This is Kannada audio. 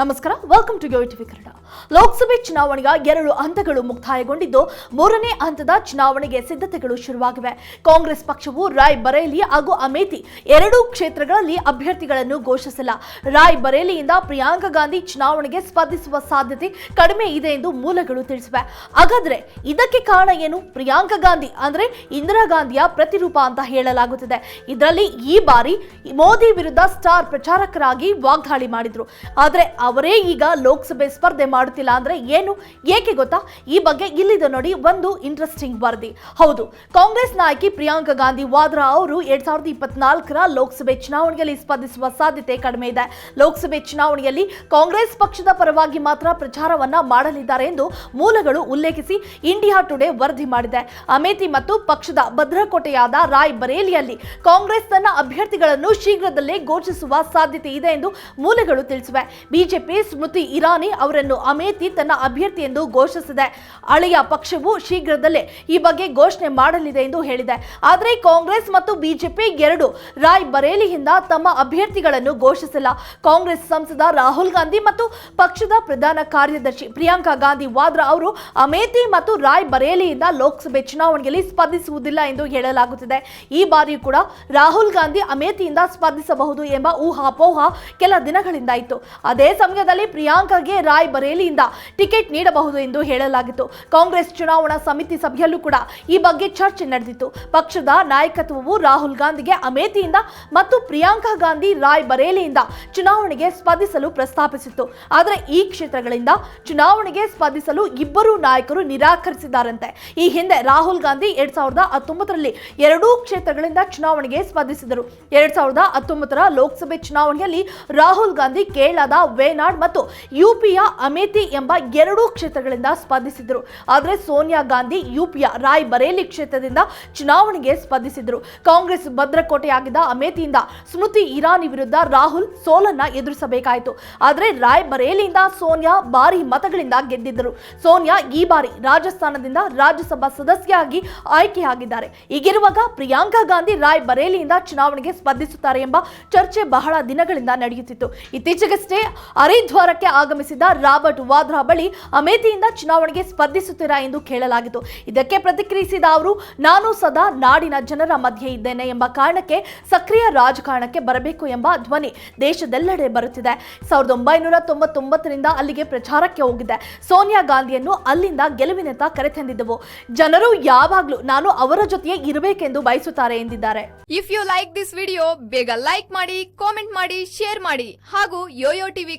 ನಮಸ್ಕಾರ ವೆಲ್ಕಮ್ ಟು ಟಿವಿ ಕನ್ನಡ. ಲೋಕಸಭೆ ಚುನಾವಣೆಯ ಎರಡು ಹಂತಗಳು ಮುಕ್ತಾಯಗೊಂಡಿದ್ದು, ಮೂರನೇ ಹಂತದ ಚುನಾವಣೆಗೆ ಸಿದ್ಧತೆಗಳು ಶುರುವಾಗಿವೆ. ಕಾಂಗ್ರೆಸ್ ಪಕ್ಷವು ರಾಯ್ ಬರೇಲಿ ಹಾಗೂ ಅಮೇಥಿ ಎರಡೂ ಕ್ಷೇತ್ರಗಳಲ್ಲಿ ಅಭ್ಯರ್ಥಿಗಳನ್ನು ಘೋಷಿಸಿಲ್ಲ. ರಾಯ್ ಬರೇಲಿಯಿಂದ ಪ್ರಿಯಾಂಕಾ ಗಾಂಧಿ ಚುನಾವಣೆಗೆ ಸ್ಪರ್ಧಿಸುವ ಸಾಧ್ಯತೆ ಕಡಿಮೆ ಇದೆ ಎಂದು ಮೂಲಗಳು ತಿಳಿಸಿವೆ. ಹಾಗಾದ್ರೆ ಇದಕ್ಕೆ ಕಾರಣ ಏನು? ಪ್ರಿಯಾಂಕಾ ಗಾಂಧಿ ಅಂದ್ರೆ ಇಂದಿರಾ ಗಾಂಧಿಯ ಪ್ರತಿರೂಪ ಅಂತ ಹೇಳಲಾಗುತ್ತಿದೆ. ಇದರಲ್ಲಿ ಈ ಬಾರಿ ಮೋದಿ ವಿರುದ್ಧ ಸ್ಟಾರ್ ಪ್ರಚಾರಕರಾಗಿ ವಾಗ್ದಾಳಿ ಮಾಡಿದ್ರು. ಆದ್ರೆ ಅವರೇ ಈಗ ಲೋಕಸಭೆ ಸ್ಪರ್ಧೆ ಮಾಡುತ್ತಿಲ್ಲ ಅಂದ್ರೆ ಏನು? ಏಕೆ ಗೊತ್ತಾ? ಈ ಬಗ್ಗೆ ಇಲ್ಲಿದೆ ನೋಡಿ ಒಂದು ಇಂಟ್ರೆಸ್ಟಿಂಗ್ ವರದಿ. ಹೌದು, ಕಾಂಗ್ರೆಸ್ ನಾಯಕಿ ಪ್ರಿಯಾಂಕಾ ಗಾಂಧಿ ವಾದ್ರಾ ಅವರು ಎರಡ್ ಸಾವಿರದ ಇಪ್ಪತ್ನಾಲ್ಕರ ಲೋಕಸಭೆ ಚುನಾವಣೆಯಲ್ಲಿ ಸ್ಪರ್ಧಿಸುವ ಸಾಧ್ಯತೆ ಕಡಿಮೆ ಇದೆ. ಲೋಕಸಭೆ ಚುನಾವಣೆಯಲ್ಲಿ ಕಾಂಗ್ರೆಸ್ ಪಕ್ಷದ ಪರವಾಗಿ ಮಾತ್ರ ಪ್ರಚಾರವನ್ನ ಮಾಡಲಿದ್ದಾರೆ ಎಂದು ಮೂಲಗಳು ಉಲ್ಲೇಖಿಸಿ ಇಂಡಿಯಾ ಟುಡೇ ವರದಿ ಮಾಡಿದೆ. ಅಮೇಥಿ ಮತ್ತು ಪಕ್ಷದ ಭದ್ರಕೋಟೆಯಾದ ರಾಯ್ ಬರೇಲಿಯಲ್ಲಿ ಕಾಂಗ್ರೆಸ್ ತನ್ನ ಅಭ್ಯರ್ಥಿಗಳನ್ನು ಶೀಘ್ರದಲ್ಲೇ ಘೋಷಿಸುವ ಸಾಧ್ಯತೆ ಇದೆ ಎಂದು ಮೂಲಗಳು ತಿಳಿಸಿವೆ. ಬಿಜೆಪಿ ಸ್ಮೃತಿ ಇರಾನಿ ಅವರನ್ನು ಅಮೇಥಿ ತನ್ನ ಅಭ್ಯರ್ಥಿ ಎಂದು ಘೋಷಿಸಿದೆ. ಹಳೆಯ ಪಕ್ಷವು ಶೀಘ್ರದಲ್ಲೇ ಈ ಬಗ್ಗೆ ಘೋಷಣೆ ಮಾಡಲಿದೆ ಎಂದು ಹೇಳಿದೆ. ಆದರೆ ಕಾಂಗ್ರೆಸ್ ಮತ್ತು ಬಿಜೆಪಿ ಎರಡು ರಾಯ್ ಬರೇಲಿಯಿಂದ ತಮ್ಮ ಅಭ್ಯರ್ಥಿಗಳನ್ನು ಘೋಷಿಸಿಲ್ಲ. ಕಾಂಗ್ರೆಸ್ ಸಂಸದ ರಾಹುಲ್ ಗಾಂಧಿ ಮತ್ತು ಪಕ್ಷದ ಪ್ರಧಾನ ಕಾರ್ಯದರ್ಶಿ ಪ್ರಿಯಾಂಕಾ ಗಾಂಧಿ ವಾದ್ರಾ ಅವರು ಅಮೇಥಿ ಮತ್ತು ರಾಯ್ ಬರೇಲಿಯಿಂದ ಲೋಕಸಭೆ ಚುನಾವಣೆಯಲ್ಲಿ ಸ್ಪರ್ಧಿಸುವುದಿಲ್ಲ ಎಂದು ಹೇಳಲಾಗುತ್ತಿದೆ. ಈ ಬಾರಿಯೂ ಕೂಡ ರಾಹುಲ್ ಗಾಂಧಿ ಅಮೇಥಿಯಿಂದ ಸ್ಪರ್ಧಿಸಬಹುದು ಎಂಬ ಊಹಾಪೋಹ ಕೆಲ ದಿನಗಳಿಂದ ಇತ್ತು ಅದೇ ಸಮಯದಲ್ಲಿ ಪ್ರಿಯಾಂಕಾಗೆ ರಾಯ್ ಬರೇಲಿಯಿಂದ ಟಿಕೆಟ್ ನೀಡಬಹುದು ಎಂದು ಹೇಳಲಾಗಿತ್ತು. ಕಾಂಗ್ರೆಸ್ ಚುನಾವಣಾ ಸಮಿತಿ ಸಭೆಯಲ್ಲೂ ಕೂಡ ಈ ಬಗ್ಗೆ ಚರ್ಚೆ ನಡೆದಿತ್ತು. ಪಕ್ಷದ ನಾಯಕತ್ವವು ರಾಹುಲ್ ಗಾಂಧಿಗೆ ಅಮೇಥಿಯಿಂದ ಮತ್ತು ಪ್ರಿಯಾಂಕಾ ಗಾಂಧಿ ರಾಯ್ ಬರೇಲಿಯಿಂದ ಚುನಾವಣೆಗೆ ಸ್ಪರ್ಧಿಸಲು ಪ್ರಸ್ತಾಪಿಸಿತ್ತು. ಆದರೆ ಈ ಕ್ಷೇತ್ರಗಳಿಂದ ಚುನಾವಣೆಗೆ ಸ್ಪರ್ಧಿಸಲು ಇಬ್ಬರು ನಾಯಕರು ನಿರಾಕರಿಸಿದ್ದಾರಂತೆ. ಈ ಹಿಂದೆ ರಾಹುಲ್ ಗಾಂಧಿ ಎರಡ್ ಸಾವಿರದ ಹತ್ತೊಂಬತ್ತರಲ್ಲಿ ಎರಡೂ ಕ್ಷೇತ್ರಗಳಿಂದ ಚುನಾವಣೆಗೆ ಸ್ಪರ್ಧಿಸಿದರು ಎರಡ್ ಸಾವಿರದ ಹತ್ತೊಂಬತ್ತರ ಲೋಕಸಭೆ ಚುನಾವಣೆಯಲ್ಲಿ ರಾಹುಲ್ ಗಾಂಧಿ ಕೇರಳದ ವೇನಾಡ್ ಮತ್ತು ಯುಪಿಯ ಅಮೇಥಿ ಎಂಬ ಎರಡೂ ಕ್ಷೇತ್ರಗಳಿಂದ ಸ್ಪರ್ಧಿಸಿದರು. ಆದರೆ ಸೋನಿಯಾ ಗಾಂಧಿ ಯುಪಿಯ ರಾಯ್ ಬರೇಲಿ ಕ್ಷೇತ್ರದಿಂದ ಚುನಾವಣೆಗೆ ಸ್ಪರ್ಧಿಸಿದರು. ಕಾಂಗ್ರೆಸ್ ಭದ್ರಕೋಟೆಯಾಗಿದ್ದ ಅಮೇಥಿಯಿಂದ ಸ್ಮೃತಿ ಇರಾನಿ ವಿರುದ್ಧ ರಾಹುಲ್ ಸೋಲನ್ನ ಎದುರಿಸಬೇಕಾಯಿತು. ಆದರೆ ರಾಯ್ ಬರೇಲಿಯಿಂದ ಸೋನಿಯಾ ಭಾರಿ ಮತಗಳಿಂದ ಗೆದ್ದಿದ್ದರು. ಸೋನಿಯಾ ಈ ಬಾರಿ ರಾಜಸ್ಥಾನದಿಂದ ರಾಜ್ಯಸಭಾ ಸದಸ್ಯರಾಗಿ ಆಯ್ಕೆಯಾಗಿದ್ದಾರೆ. ಈಗಿರುವಾಗ ಪ್ರಿಯಾಂಕಾ ಗಾಂಧಿ ರಾಯ್ ಬರೇಲಿಯಿಂದ ಚುನಾವಣೆಗೆ ಸ್ಪರ್ಧಿಸುತ್ತಾರೆ ಎಂಬ ಚರ್ಚೆ ಬಹಳ ದಿನಗಳಿಂದ ನಡೆಯುತ್ತಿತ್ತು. ಇತ್ತೀಚೆಗಷ್ಟೇ ಹರಿದ್ವಾರಕ್ಕೆ ಆಗಮಿಸಿದ ರಾಬರ್ಟ್ ವಾದ್ರಾ ಬಳಿ ಅಮೇಥಿಯಿಂದ ಚುನಾವಣೆಗೆ ಸ್ಪರ್ಧಿಸುತ್ತೀರಾ ಎಂದು ಕೇಳಲಾಗಿತ್ತು. ಇದಕ್ಕೆ ಪ್ರತಿಕ್ರಿಯಿಸಿದ ಅವರು, ನಾನು ಸದಾ ನಾಡಿನ ಜನರ ಮಧ್ಯೆ ಇದ್ದೇನೆ ಎಂಬ ಕಾರಣಕ್ಕೆ ಸಕ್ರಿಯ ರಾಜಕಾರಣಕ್ಕೆ ಬರಬೇಕು ಎಂಬ ಧ್ವನಿ ದೇಶದೆಲ್ಲೆಡೆ ಬರುತ್ತಿದೆ. ಸಾವಿರದ ಒಂಬೈನೂರ ತೊಂಬತ್ತೊಂಬತ್ತರಿಂದ ಅಲ್ಲಿಗೆ ಪ್ರಚಾರಕ್ಕೆ ಹೋಗಿದ್ದೆ. ಸೋನಿಯಾ ಗಾಂಧಿಯನ್ನು ಅಲ್ಲಿಂದ ಗೆಲುವಿನತ್ತ ಕರೆತಂದಿದ್ದವು ಜನರು ಯಾವಾಗಲೂ ನಾನು ಅವರ ಜೊತೆಯೇ ಇರಬೇಕೆಂದು ಬಯಸುತ್ತಾರೆ ಎಂದಿದ್ದಾರೆ. If you like this video ಬೇಗ ಲೈಕ್ ಮಾಡಿ ಕಾಮೆಂಟ್ ಮಾಡಿ ಶೇರ್ ಮಾಡಿ ಹಾಗೂ ಯೋಯೋ ಟಿವಿ